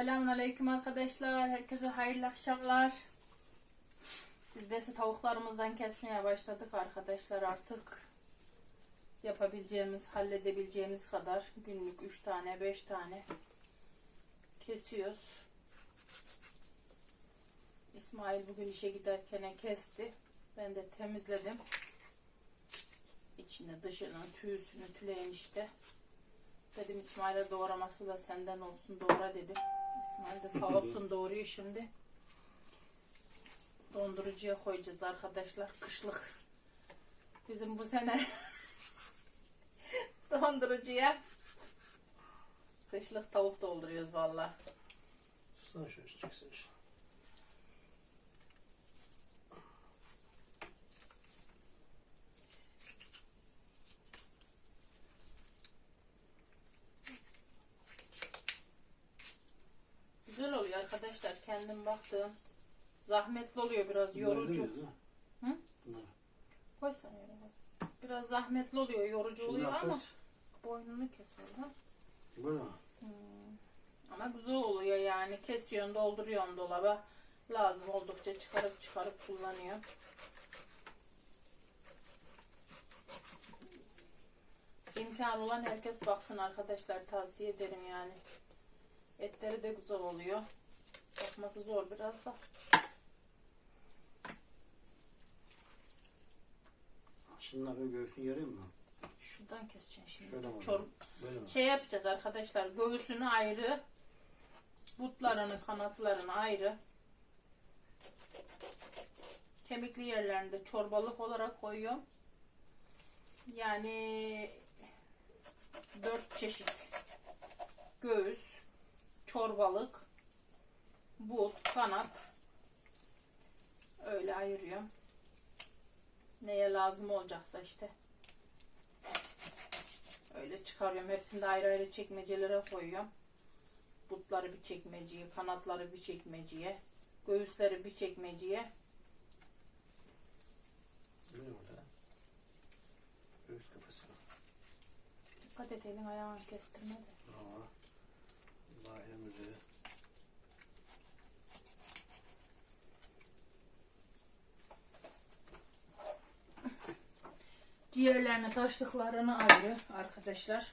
Selamünaleyküm arkadaşlar. Herkese hayırlı akşamlar. Biz besi tavuklarımızdan kesmeye başladık arkadaşlar artık. Yapabileceğimiz, halledebileceğimiz kadar günlük 3 tane, 5 tane kesiyoruz. İsmail bugün işe giderken kesti. Ben de temizledim. İçini, dışını, tüysünü, tüleyin işte. Dedim İsmail'e doğraması da senden olsun doğra dedim. İsmail sağ olsun doğruyor şimdi. Dondurucuya koyacağız arkadaşlar. Kışlık. Bizim bu sene dondurucuya kışlık tavuk dolduruyoruz valla. Tutsana şöyle çeksin şu. Güzel oluyor arkadaşlar. Kendim baktım. Zahmetli oluyor biraz yorucu. Hı? Koy sen öyle. Biraz zahmetli oluyor, yorucu Şimdi oluyor ama yapacağız? boynunu kes oradan. Böyle mi? Ama güzel oluyor yani. Kesiyorsun, dolduruyorsun dolaba. Lazım oldukça çıkarıp çıkarıp kullanıyor. İmkan olan herkes baksın arkadaşlar. Tavsiye ederim yani. Etleri de güzel oluyor. Bakması zor biraz da. Şunların göğsünü yarayım mı? Şuradan keseceksin şimdi. Şöyle mi? Böyle mi? şey yapacağız arkadaşlar. Göğsünü ayrı. Butlarını, kanatlarını ayrı. Kemikli yerlerini de çorbalık olarak koyuyorum. Yani dört çeşit göğüs, çorbalık, but, kanat öyle ayırıyorum. Neye lazım olacaksa işte. Öyle çıkarıyorum. Hepsini de ayrı ayrı çekmecelere koyuyorum. Butları bir çekmeceye, kanatları bir çekmeceye, göğüsleri bir çekmeceye. Bu ne orada? Göğüs kafası. Dikkat et elin ayağını kestirme de. Aa. Daha elimizi. Ciğerlerini, taşlıklarını ayrı arkadaşlar.